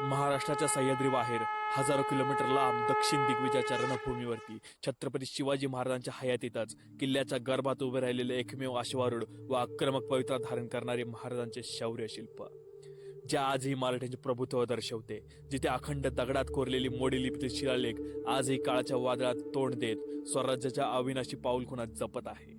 महाराष्ट्राच्या सह्याद्री बाहेर हजारो किलोमीटर लांब दक्षिण दिग्विजयाच्या रणभूमीवरती छत्रपती शिवाजी महाराजांच्या हयातीतच किल्ल्याच्या गर्भात उभे राहिलेले एकमेव अश्वारूढ व आक्रमक पवित्रा धारण करणारे महाराजांचे शौर्य शिल्प. जे आजही मराठ्यांचे प्रभुत्व दर्शवते जिथे अखंड दगडात कोरलेली मोडी लिपीतील शिलालेख आजही काळाच्या वादळात तोंड देत स्वराज्याच्या अविनाशी पाऊलखुणात जपत आहे.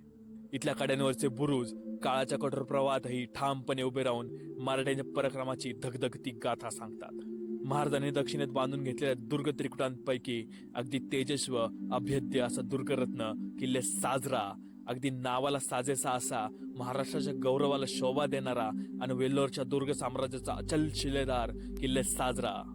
इथल्या कड्यांवरचे बुरुज काळाच्या कठोर प्रवाहातही ठामपणे उभे राहून मराठ्यांच्या पराक्रमाची धगधगती गाथा सांगतात. महाराजांनी दक्षिणेत बांधून घेतलेल्या दुर्ग त्रिकुटांपैकी अगदी तेजस्व अभेद्य असा दुर्गरत्न किल्ले साजरा अगदी नावाला साजेसा असा महाराष्ट्राच्या गौरवाला शोभा देणारा आणि वेल्लोरच्या दुर्ग साम्राज्याचा अचल शिलेदार किल्ले साजरा.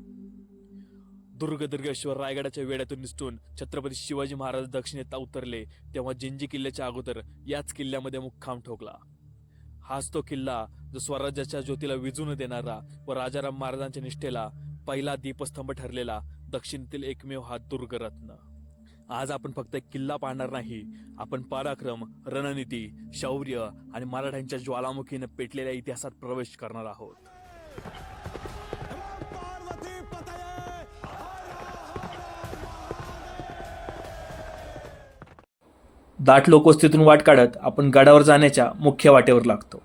दुर्ग दुर्गेश्वर रायगडाच्या वेड्यातून निसटून छत्रपती शिवाजी महाराज दक्षिणेत उतरले तेव्हा जिंजी किल्ल्याच्या अगोदर याच किल्ल्यामध्ये मुक्काम ठोकला. हाच तो किल्ला जो स्वराज्याच्या ज्योतीला विजून देणारा व राजाराम महाराजांच्या निष्ठेला पहिला दीपस्तंभ ठरलेला दक्षिणेतील एकमेव हा दुर्गरत्न. आज आपण फक्त एक किल्ला पाहणार नाही आपण पराक्रम रणनीती शौर्य आणि मराठ्यांच्या ज्वालामुखीने पेटलेल्या इतिहासात प्रवेश करणार आहोत. दाट लोकवस्तीतून वाट काढत आपण गडावर जाण्याच्या मुख्य वाटेवर लागतो.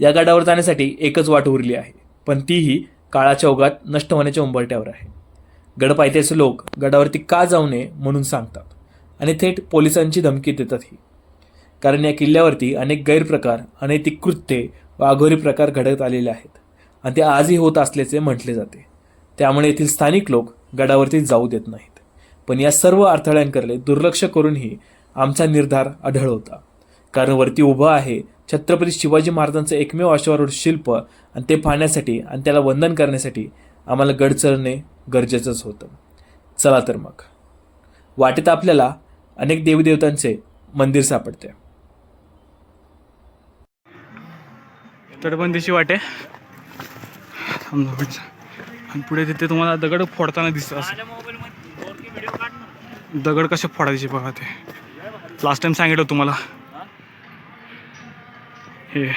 या गडावर जाण्यासाठी एकच वाट उरली आहे पण तीही काळाच्या ओघात नष्ट होण्याच्या उंबरट्यावर आहे. गडपायथ्याचे लोक गडावरती का जाऊ नये म्हणून सांगतात आणि थेट पोलिसांची धमकी देतातही कारण या किल्ल्यावरती अनेक गैरप्रकार अनैतिक कृत्ये व अघोरी प्रकार घडत आलेले आहेत आणि ते आजही होत असल्याचे म्हटले जाते. त्यामुळे येथील स्थानिक लोक गडावरती जाऊ देत नाहीत. पण या सर्व अडथळ्यांकडे दुर्लक्ष करूनही आमचा निर्धार आढळ होता. कारण वरती उभं आहे छत्रपती शिवाजी महाराजांचं एकमेव अश्वारूढ शिल्प आणि ते पाहण्यासाठी आणि त्याला वंदन करण्यासाठी आम्हाला गड चढणे गरजेचंच होतं. चला तर मग. वाटेत आपल्याला अनेक देवीदेवतांचे मंदिर सापडते. तटबंदीची वाटे. आणि पुढे तिथे तुम्हाला दगड फोडताना दिसत दगड कसे फोडायचे बघा ते. लास्ट टाइम सांगितलं तुम्हाला. हे.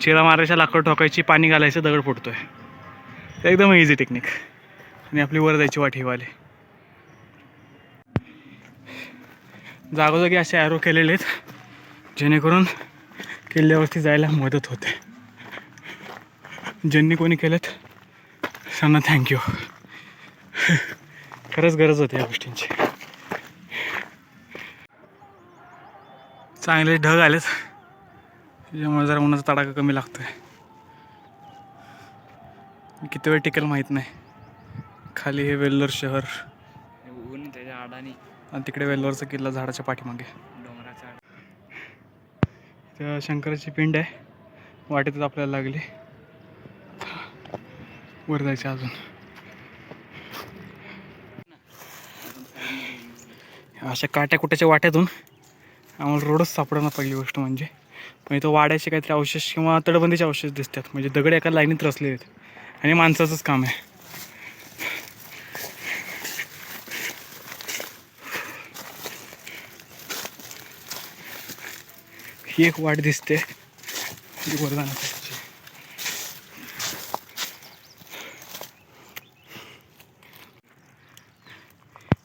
चिरा मारायच्या लाकड ठोकायची पाणी घालायचं दगड फोडतोय. एकदम इझी टेक्निक आणि आपली वर जायची वाट हिवाले जागोजागी असे ॲरो केलेले आहेत जेणेकरून किल्ल्यावरती जायला मदत होते. ज्यांनी कोणी केलेत त्यांना थँक्यू खरंच गरज होती या गोष्टींची. चांगले ढग आलेत. त्याच्यामुळे जरा उन्हाचा तडाखा कमी लागतोय. किती वेळ टिकेल माहीत नाही. खाली हे वेल्लोर शहर. ऊन त्याच्या आडाने. आणि तिकडे वेल्लोरचा किल्ला झाडाच्या पाठीमागे. डोंगराच्या आड- त्या शंकराची पिंड आहे. वाटेतच आपल्याला लागली. वर जायचं अजून. अशा काट्या कुट्याच्या वाट्यातून आम्हाला रोडच सापडणार पहिली गोष्ट म्हणजे. म्हणजे पण इथं वाड्याचे काहीतरी अवशेष किंवा तटबंदीचे अवशेष दिसतात. म्हणजे दगड एका लाईनीत रचलेले आहेत. आणि माणसाचंच काम आहे. ही एक वाट दिसते. जी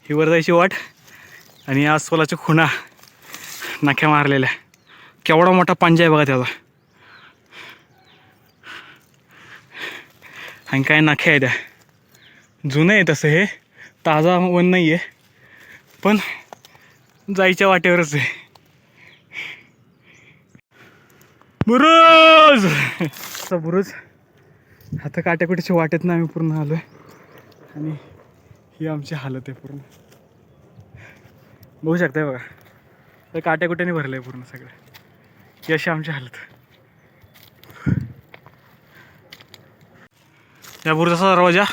ही वर जायची वाट आणि या अस्वलाच्या खुणा. नाख्या मारलेल्या. केवढा मोठा पंजा आहे बघा त्याचा. आणि काय नाख्या आहे त्या. जुनं आहे तसं हे. ताजा वन नाही आहे पण जायच्या वाटेवरच आहे. बुरुज! बुरुज. आता काट्याकुट्याच्या वाटेत ना आम्ही पूर्ण आलो आहे आणि ही आमची हालत आहे पूर्ण. बघू शकताय बघा. तर काट्याकुट्याने भरलं आहे पूर्ण सगळं. ही अशी आमची हालत या बुरुजाचा दरवाजा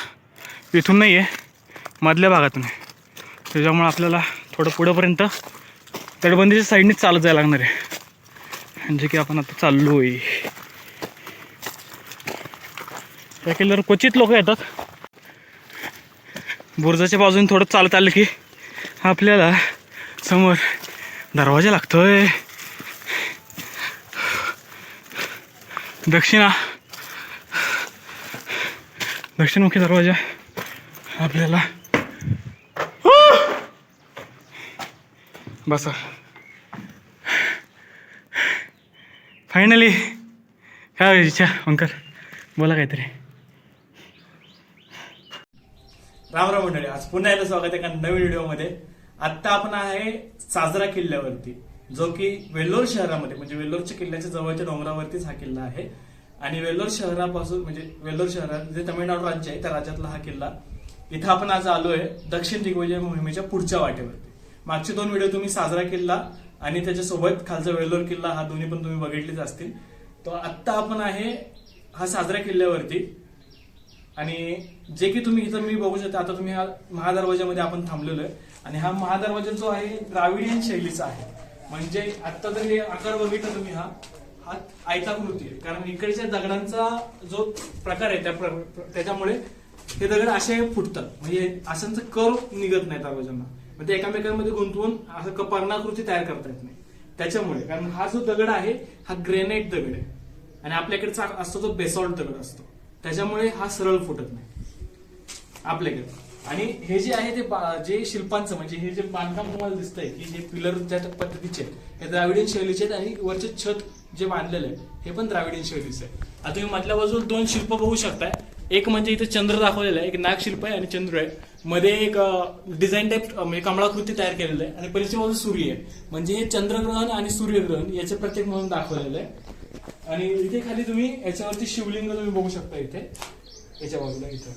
इथून नाही आहे मधल्या भागातून आहे. त्याच्यामुळे आपल्याला थोडं पुढंपर्यंत तटबंदीच्या साईडनेच चालत जायला लागणार आहे. म्हणजे की आपण आता चाललो आहे त्या किल्ल्यावर क्वचित लोक येतात. बुरजाच्या बाजूने थोडं चालत आलं की आपल्याला समोर दरवाजा लागतोय. दक्षिणा. दक्षिणमुखी दरवाजा. आपल्याला. बसा. फायनली काय इच्छा अंकर बोला काहीतरी. राम राम मंडळी आज पुन्हा एकदा स्वागत आहे एका नवीन व्हिडिओमध्ये. आत्ता आपण आहे साजरा किल्ल्यावरती जो की वेल्लोर शहरामध्ये म्हणजे वेल्लोरच्या किल्ल्याच्या जवळच्या डोंगरावरतीच हा किल्ला आहे. आणि वेल्लोर शहरापासून म्हणजे वेल्लोर शहरात जे तामिळनाडू राज्य आहे त्या राज्यातला हा किल्ला. इथं आपण आज आलोय दक्षिण दिग्विजय मोहिमेच्या पुढच्या वाटेवरती. मागचे दोन व्हिडिओ तुम्ही साजरा किल्ला आणि त्याच्यासोबत खालचा वेल्लोर किल्ला हा दोन्ही पण तुम्ही बघितलेच असतील. तो आत्ता आपण आहे हा साजरा किल्ल्यावरती. आणि जे की तुम्ही इथं मी बघू शकता आता तुम्ही हा महादरवाजामध्ये आपण थांबलेलो आहे. आणि हा महादरवाजा जो आहे द्राविडियन शैलीचा आहे. म्हणजे आता जर हे आकार बघितला तुम्ही हा. हा आयताकृती आहे. कारण इकडच्या दगडांचा जो प्रकार आहे त्या प्र- त्याच्यामुळे हे दगड असे फुटतात. म्हणजे असंच कर निघत नाही दरवाजांना. म्हणजे एकामेकांमध्ये गुंतवून असं क- तयार करता येत नाही. त्याच्यामुळे कारण हा जो दगड आहे हा ग्रेनाइट दगड आहे. आणि आपल्याकडचा असतो तो बेसॉल्ट दगड असतो. त्याच्यामुळे हा सरळ फुटत नाही. आपल्याकडे. आणि हे जे आहे ते बा- जे शिल्पांचं म्हणजे हे जे बांधकाम तुम्हाला दिसतंय की जे पिलर ज्या पद्धतीचे आहेत हे द्राविडियन शैलीचे आहेत आणि वरचे छत जे बांधलेलं आहे हे पण द्राविडियन शैलीचे आहे. आता तुम्ही मधल्या बाजूला दोन शिल्प बघू शकताय. एक म्हणजे इथे चंद्र दाखवलेलं आहे एक नागशिल्प आहे आणि चंद्र आहे. मध्ये एक डिझाईन टाईप म्हणजे कमळाकृती तयार केलेलं आहे आणि पलीच्या बाजू सूर्य आहे. म्हणजे हे चंद्रग्रहण आणि सूर्यग्रहण याचे प्रत्येक म्हणून दाखवलेलं आहे. आणि इथे खाली तुम्ही याच्यावरती शिवलिंग तुम्ही बघू शकता इथे. याच्या बाजूला इथं.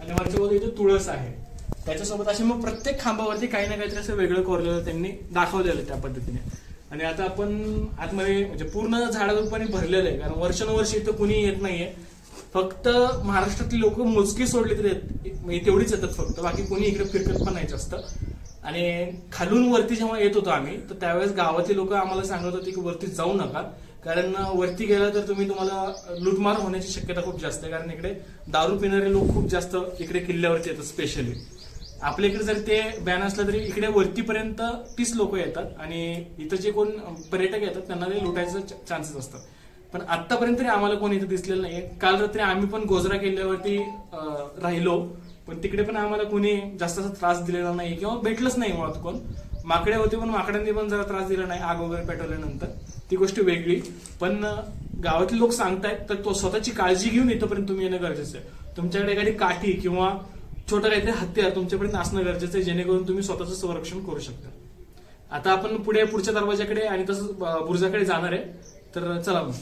आणि वरच्या बाजू इथे तुळस आहे. त्याच्यासोबत असे मग प्रत्येक खांबावरती काही ना काहीतरी असं वेगळं कोरलेलं त्यांनी दाखवलेलं त्या पद्धतीने. आणि आता आपण आतमध्ये म्हणजे पूर्ण झाडाझुडपाने भरलेलं आहे. कारण वर्षानुवर्ष इथं कुणी येत नाहीये. फक्त महाराष्ट्रातली लोक मोजकी सोडली तरी येत- म्हणजे तेवढीच येतात फक्त. बाकी कोणी इकडे फिरकत पण नाही जास्त. आणि खालून वरती जेव्हा येत होतो आम्ही तर त्यावेळेस गावातली लोक आम्हाला सांगत होते की वरती जाऊ नका. कारण वरती गेला तर तुम्ही तुम्हाला लुटमार होण्याची शक्यता खूप जास्त आहे. कारण इकडे दारू पिणारे लोक खूप जास्त इकडे किल्ल्यावरती येतात स्पेशली आपल्या इकडे जर ते बॅन असलं तरी इकडे वरतीपर्यंत तीस लोक येतात आणि इथं जे कोण पर्यटक येतात त्यांना ते लुटायचं चान्सेस असतात. पण आतापर्यंत तरी आम्हाला कोण इथं दिसलेलं नाहीये. काल रात्री आम्ही पण गोजरा किल्ल्यावरती राहिलो. पण तिकडे पण आम्हाला कोणी जास्त असा त्रास दिलेला नाही किंवा भेटलंच नाही मुळात कोण. माकडे होते पण माकडांनी पण जरा त्रास दिला नाही आग वगैरे पेटवल्यानंतर. ती गोष्ट वेगळी. पण गावातले लोक सांगतायत तर तो स्वतःची काळजी घेऊन इथपर्यंत तुम्ही येणं गरजेचं आहे. तुमच्याकडे एखादी काठी किंवा छोटं काहीतरी हत्यार तुमच्यापर्यंत असणं गरजेचं आहे जेणेकरून तुम्ही स्वतःचं संरक्षण करू शकता. आता आपण पुढे पुढच्या दरवाजाकडे आणि तसंच बुर्जाकडे बुरुजाकडे जाणार आहे. तर चला मग.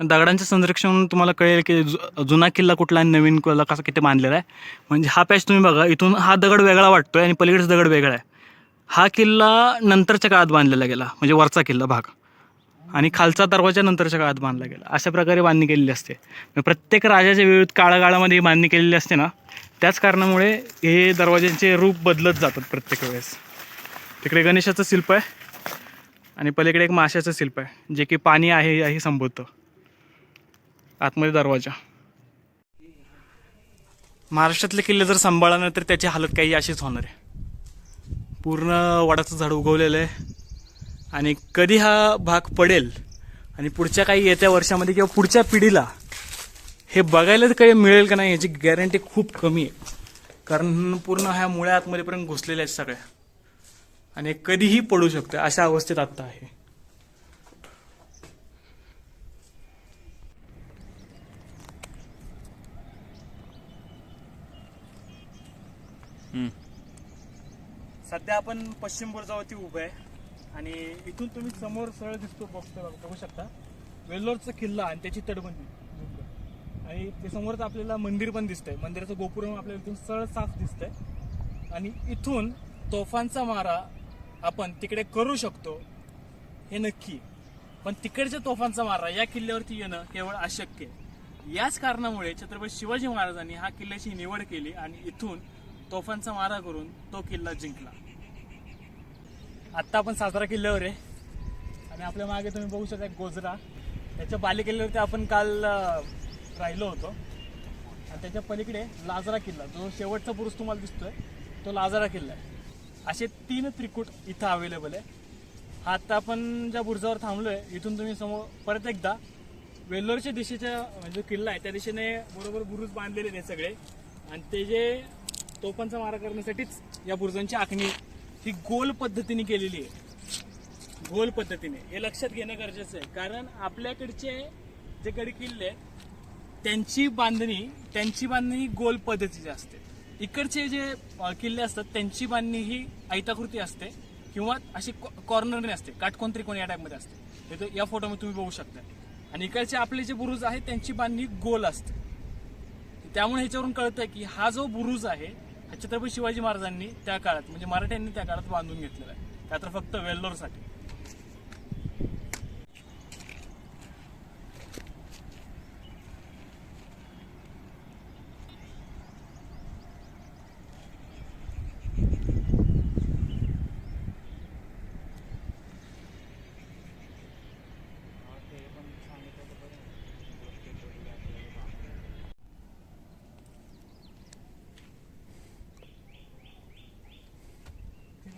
दगडांचं संरक्षण म्हणून तुम्हाला कळेल की जु- जुना किल्ला कुठला आणि नवीन किल्ला कसा किती बांधलेला आहे. म्हणजे हा पॅच तुम्ही बघा इथून हा दगड वेगळा वाटतोय आणि पलीकडचा दगड वेगळा आहे. हा किल्ला नंतरच्या काळात बांधलेला गेला म्हणजे वरचा किल्ला भाग. आणि खालचा दरवाजा नंतरच्या काळात बांधला गेला. अशा प्रकारे बांधणी केलेली असते. प्रत्येक राजाच्या विविध काळाकाळामध्ये ही बांधणी केलेली असते ना त्याच कारणामुळे हे दरवाज्यांचे रूप बदलत जातात प्रत्येक वेळेस. तिकडे गणेशाचं शिल्प आहे आणि पलीकडे एक माशाचं शिल्प आहे जे की पाणी आहे हे संबोधतं आतमध्ये दरवाजा. महाराष्ट्रातले किल्ले जर सांभाळला तर त्याची हालत काही अशीच होणार आहे. पूर्ण वडाचं झाड उगवलेलं आहे. आणि कधी हा भाग पडेल आणि पुढच्या काही येत्या वर्षामध्ये किंवा पुढच्या पिढीला हे बघायला तर काही मिळेल का नाही याची गॅरंटी खूप कमी आहे. कारण पूर्ण ह्या मुळ्या आतमध्येपर्यंत घुसलेल्या आहेत सगळ्या. आणि कधीही पडू शकतं अशा अवस्थेत आत्ता आहे. सध्या आपण पश्चिम बुरजावरती उभं आहे. आणि इथून तुम्ही समोर सरळ दिसतो बघतो बघू शकता. वेल्लोरचा किल्ला आणि त्याची तटबंदी. आणि ते समोरच आपल्याला मंदिर पण दिसतंय. मंदिराचं गोपुर आपल्याला इथून सरळ साफ दिसतंय. आणि इथून तोफांचा मारा आपण तिकडे करू शकतो हे नक्की. पण तिकडच्या तोफांचा मारा या किल्ल्यावरती येणं केवळ अशक्य याच कारणामुळे छत्रपती शिवाजी महाराजांनी हा किल्ल्याची निवड केली आणि इथून तोफांचा मारा करून तो किल्ला जिंकला. आत्ता आपण सातारा किल्ल्यावर आहे. आणि आपल्या मागे तुम्ही बघू शकता गोजरा. त्याच्या बालेकिल्ल्यावरती आपण काल राहिलो होतो. आणि त्याच्या पलीकडे लाजरा किल्ला. जो शेवटचा पुरुष तुम्हाला दिसतोय तो लाजरा किल्ला आहे. असे तीन त्रिकूट इथं अवेलेबल आहे. हा आत्ता आपण ज्या बुर्जावर थांबलोय इथून तुम्ही समोर परत एकदा वेल्लोरच्या दिशेच्या म्हणजे जो किल्ला आहे त्या दिशेने बरोबर बुरुज बांधलेले आहेत सगळे. आणि ते जे तोफांचा मारा करण्यासाठीच या बुरुजांची आखणी ही गोल पद्धतीने केलेली आहे. गोल पद्धतीने. हे लक्षात घेणं गरजेचं आहे. कारण आपल्याकडचे जे गड किल्ले आहेत त्यांची बांधणी त्यांची बांधणी ही गोल पद्धतीची असते. इकडचे जे किल्ले असतात त्यांची बांधणी ही आयताकृती असते किंवा अशी कॉर्नरने असते. काटकोण त्रिकोण या टाईपमध्ये असते. हे तो या फोटोमध्ये तुम्ही बघू शकता. आणि इकडचे आपले जे बुरुज आहेत त्यांची बांधणी गोल असते. त्यामुळे ह्याच्यावरून कळतं की हा जो बुरुज आहे छत्रपती शिवाजी महाराजांनी त्या काळात म्हणजे मराठ्यांनी त्या काळात बांधून घेतलेला आहे. त्या तर फक्त वेल्लोरसाठी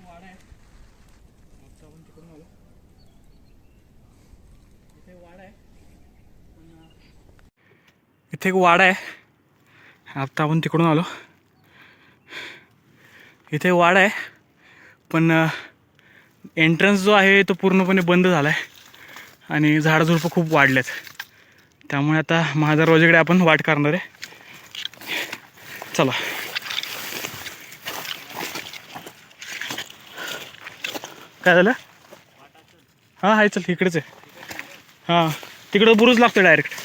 वाडा आहे आता आपण तिकडून आलो इथे वाडा आहे इथे एक वाडा आहे. आत्ता आपण तिकडून आलो. इथे वाडा आहे. पण एंट्रन्स जो आहे तो पूर्णपणे बंद झाला आहे आणि झाडझुडपं खूप वाढल्यात त्यामुळे आता महादरवाजेकडे आपण वाट करणार आहे. चला. काय झालं? हां आहे चल इकडेच आहे. हां तिकडं बुरुज लागतो डायरेक्ट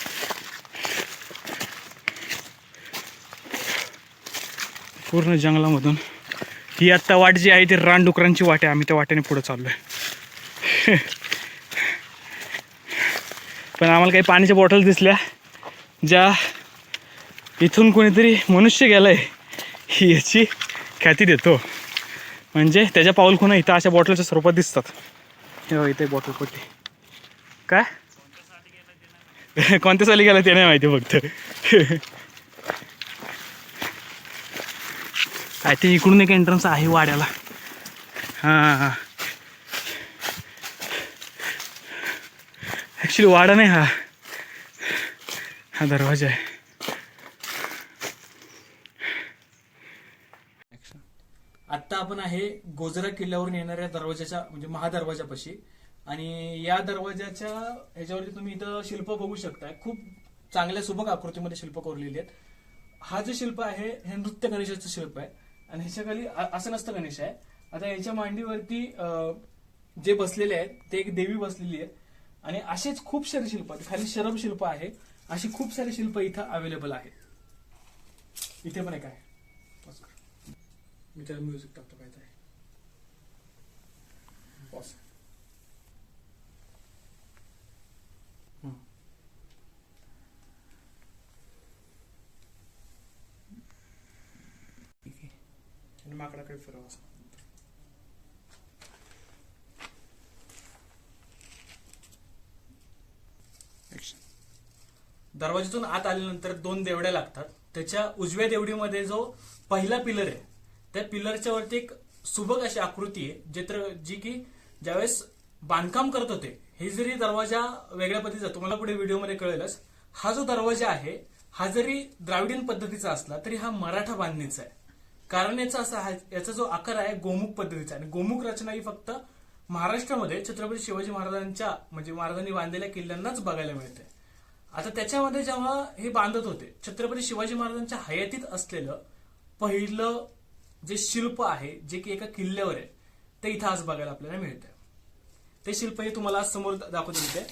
पूर्ण जंगलामधून. ही आत्ता वाट जी आहे ती रानडुकरांची वाट आहे. आम्ही त्या वाटेने पुढं चाललो आहे पण आम्हाला काही पाण्याच्या बॉटल दिसल्या ज्या इथून कोणीतरी मनुष्य गेलाय ही याची ख्याती देतो. म्हणजे त्याच्या पाऊलखुणा इथं अशा बॉटलच्या स्वरूपात दिसतात. हे इथे बॉटल पट्टी काय? कोणत्या साली गेला ते नाही माहिती फक्त. काय ते इकडून एक एंट्रन्स आहे वाड्याला. हां. हा ॲक्च्युली वाडा नाही हा. हा दरवाजा आहे. आत्ता आपण आहे गोजरा किल्ल्यावरून येणाऱ्या दरवाजाच्या म्हणजे महादरवाजापाशी. आणि या दरवाजाच्या ह्याच्यावरती तुम्ही इथं शिल्प बघू शकताय. खूप चांगल्या सुबक आकृतीमध्ये शिल्प कोरलेली आहेत. हा जे शिल्प आहे हे नृत्य गणेशाचं शिल्प आहे. आणि ह्याच्या खाली असं नसतं गणेश आहे. आता याच्या मांडीवरती जे बसलेले आहेत ते एक देवी बसलेली आहे. आणि असेच खूप सारे शिल्प आहेत. खाली शरम शिल्प आहे. अशी खूप सारे शिल्प इथं अवेलेबल आहेत. इथे पण एक आहे. Pause कर. मी त्याला म्युझिक टाकतो Pause. हम्म. ठीक आहे. आणि माकडाकडे फिरवा दरवाजातून आत आल्यानंतर दोन देवड्या लागतात. त्याच्या उजव्या देवडीमध्ये जो पहिला पिलर आहे त्या पिलरच्या वरती एक सुबक अशी आकृती आहे जे तर जी की ज्यावेळेस बांधकाम करत होते हे जरी दरवाजा वेगळ्या पद्धतीचा तुम्हाला पुढे व्हिडिओमध्ये कळेलच. हा जो दरवाजा आहे हा जरी द्राविडियन पद्धतीचा असला तरी हा मराठा बांधणीचा आहे. कारण याचा असा आहे याचा जो आकार आहे गोमुख पद्धतीचा. आणि गोमुख रचना ही फक्त महाराष्ट्रामध्ये छत्रपती शिवाजी महाराजांच्या म्हणजे महाराजांनी बांधलेल्या किल्ल्यांनाच बघायला मिळते. आता त्याच्यामध्ये जेव्हा हे बांधत होते छत्रपती शिवाजी महाराजांच्या हयातीत असलेलं पहिलं जे शिल्प आहे जे की एका किल्ल्यावर आहे ते इथं आज बघायला आपल्याला मिळतं ते शिल्प हे तुम्हाला आज समोर दाखवत मिळते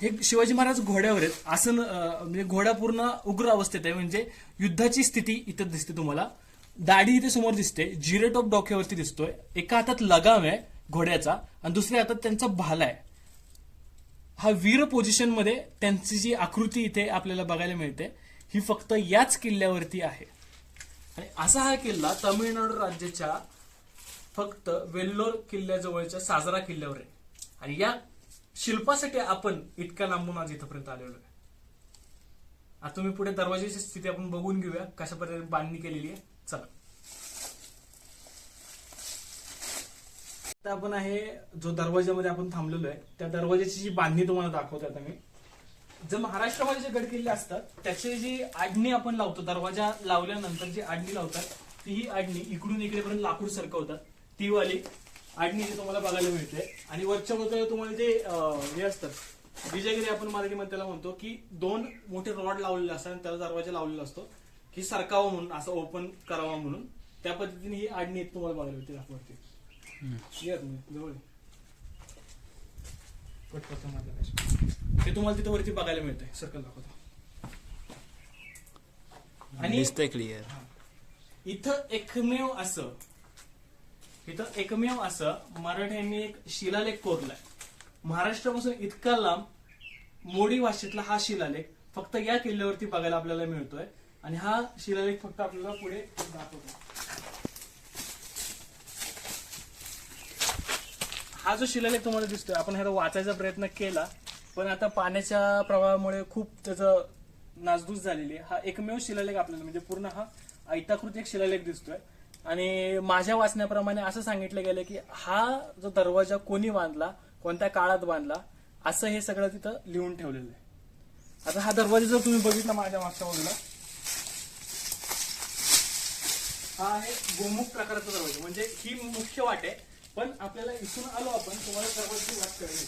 हे शिवाजी महाराज घोड्यावर आहेत. आसन म्हणजे घोडा पूर्ण उग्र अवस्थेत आहे. म्हणजे युद्धाची स्थिती इथं दिसते तुम्हाला. दाढी इथे समोर दिसते. जिरे टोप डोक्यावरती दिसतोय. एका हातात लगाम आहे घोड्याचा आणि दुसऱ्या हातात त्यांचा भाला आहे. हा वीर पोझिशनमध्ये त्यांची जी आकृती इथे आपल्याला बघायला मिळते ही फक्त याच किल्ल्यावरती आहे. आणि असा हा किल्ला तमिळनाडू राज्याच्या फक्त वेल्लोर किल्ल्याजवळच्या साजरा किल्ल्यावर आहे. आणि या शिल्पासाठी आपण इतक्या लांबून आज इथपर्यंत आलेलो आहे. आता तुम्ही पुढे दरवाजाची स्थिती आपण बघून घेऊया कशा पद्धतीने बांधणी केलेली आहे. चला. आता आपण आहे जो दरवाजामध्ये आपण थांबलेलो आहे त्या दरवाजाची जी बांधणी तुम्हाला दाखवतो आता मी. जर महाराष्ट्रामध्ये जे गडकिल्ले असतात त्याची जी आडणी आपण लावतो दरवाजा लावल्यानंतर जी आडणी लावतात ती ही आडणी इकडून इकडेपर्यंत लाकूड सरकवतात. ती वाली आडणी जी तुम्हाला बघायला मिळते. आणि वरच्या बाजूला तुम्हाला जे हे असतात विजयगिरी आपण मराठीमध्ये त्याला म्हणतो की दोन मोठे रॉड लावलेले असतात आणि त्याला दरवाजा लावलेला असतो. की सरकावा म्हणून असं ओपन करावा म्हणून त्या पद्धतीने ही आडणी तुम्हाला बघायला मिळते दाखवते जवळ. हे तुम्हाला तिथे वरती बघायला मिळतंय सर्कल दाखवतो. आणि क्लिअर इथं एकमेव असं इथं एकमेव असं मराठ्यांनी एक शिलालेख कोरलाय. महाराष्ट्रापासून इतका लांब मोडी भाषेतला हा शिलालेख फक्त या किल्ल्यावरती बघायला आपल्याला मिळतोय. आणि हा शिलालेख फक्त आपल्याला पुढे दाखवतो. हा जो शिलालेख तुम्हाला दिसतोय आपण ह्याला वाचायचा प्रयत्न केला पण आता पाण्याच्या प्रवाहामुळे खूप त्याचं नासधूस झालेली आहे. हा एकमेव शिलालेख आपल्याला म्हणजे पूर्ण हा ऐताकृती एक शिलालेख दिसतोय. आणि माझ्या वाचण्याप्रमाणे असं सांगितलं गेलं की हा जो दरवाजा कोणी बांधला कोणत्या काळात बांधला असं हे सगळं तिथं लिहून ठेवलेलं आहे. आता हा दरवाजा जर तुम्ही बघितला माझ्या मागच्या बाजूला हा आहे गोमुख प्रकारचा दरवाजा. म्हणजे ही मुख्य वाट आहे. पण आपल्याला इथून आलो आपण तुम्हाला दरवाजाची वाट करायची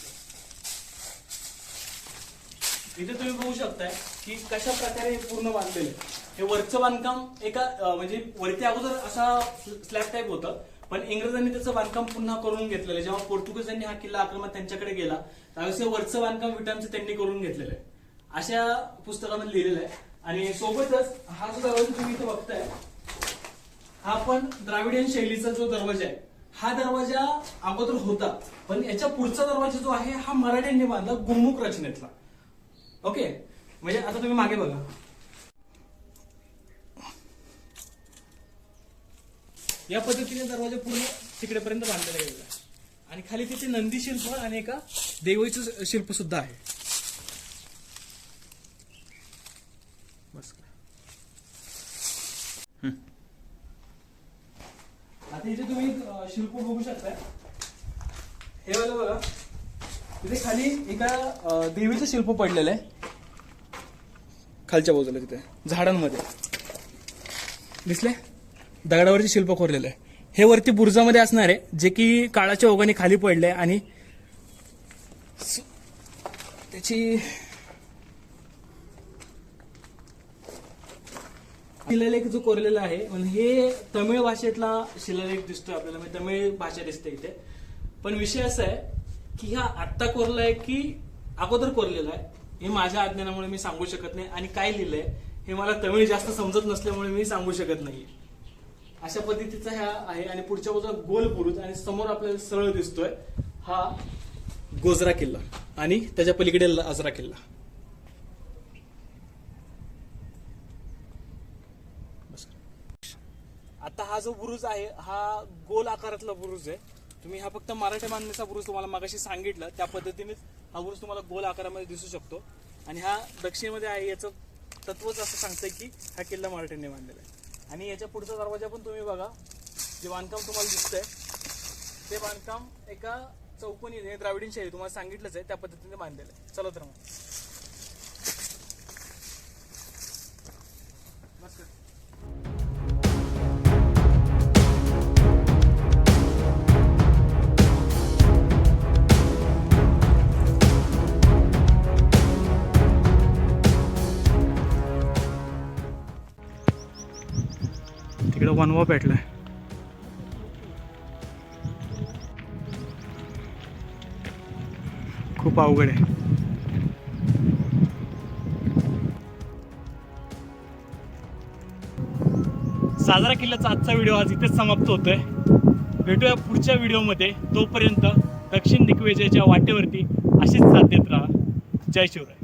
इथे. तुम्ही बघू शकताय की कशा प्रकारे हे पूर्ण बांधलेलं आहे. हे वरचं बांधकाम एका म्हणजे वरती अगोदर असा स्लॅब टाईप होतं पण इंग्रजांनी त्याचं बांधकाम पुन्हा करून घेतलेलं आहे. जेव्हा पोर्तुगीजांनी हा किल्ला आक्रमण त्यांच्याकडे गेला त्यावेळेस हे वरचं बांधकाम विटांचं त्यांनी करून घेतलेलं आहे. अशा पुस्तकामध्ये लिहिलेलं आहे. आणि सोबतच हा जो दरवाजा तुम्ही इथे बघताय हा पण द्राविडियन शैलीचा जो दरवाजा आहे हा दरवाजा अगोदर होता पण याच्या पुढचा दरवाजा जो आहे हा मराठ्यांनी बांधला गुमुख रचनेतला. ओके? म्हणजे आता तुम्ही मागे बघा. या पद्धतीने दरवाजा पूर्ण तिकडेपर्यंत बांधलेला गेलेला आणि खाली तिथे नंदी शिल्प आणि एका देवीचं शिल्प सुद्धा आहे बस आता इथे तुम्ही अं, शिल्प बघू शकताय. हे वाला बघा. तिथे खाली एका देवीचं शिल्प पडलेलं आहे. खालच्या बाजूला तिथे झाडांमध्ये. दिसले? दगडावरचे शिल्प कोरलेलं आहे. हे वरती बुर्जामध्ये असणार आहे जे की काळाच्या ओघाने खाली पडले आणि त्याची शिलालेख जो कोरलेला आहे म्हणजे हे तमिळ भाषेतला शिलालेख दिसतोय आपल्याला म्हणजे तमिळ भाषा दिसते इथे. पण विषय असा आहे की हा आत्ता कोरलाय की अगोदर कोरलेला आहे हे माझ्या अज्ञानामुळे मी सांगू शकत नाही आणि काय लिहिलंय हे मला तमिळ जास्त समजत नसल्यामुळे मी सांगू शकत नाही अशा पद्धतीचा ह्या आहे आणि पुढच्या बाजूला गोल बुरुज आणि समोर आपल्याला सरळ दिसतोय हा गोजरा किल्ला आणि त्याच्या पलीकडे आजरा किल्ला आता हा जो बुरुज आहे हा गोल आकारातला बुरुज आहे. तुम्ही हा फक्त मराठी बांधण्याचा बुरुज तुम्हाला मागाशी सांगितलं. त्या पद्धतीनेच हा बुरुज तुम्हाला गोल आकारामध्ये दिसू शकतो. आणि हा दक्षिणेमध्ये आहे याचं तत्वच असं सांगतंय की हा किल्ला मराठ्यांनी बांधलेला आहे. आणि याच्या पुढचा दरवाजा पण तुम्ही बघा. जे बांधकाम तुम्हाला दिसतंय ते बांधकाम एका चौकोनी द्राविडीन शैली तुम्हाला सांगितलंच आहे त्या पद्धतीने बांधलेलं आहे. चला तर मग. इकडं वनवा पेटलाय खूप अवघड आहे. साजरा किल्ल्याचा आजचा व्हिडिओ आज इथेच समाप्त होतोय. भेटूया पुढच्या व्हिडिओमध्ये तोपर्यंत दक्षिण दिग्विजयाच्या वाटेवरती अशीच साथ देत राहा. जय शिवराय.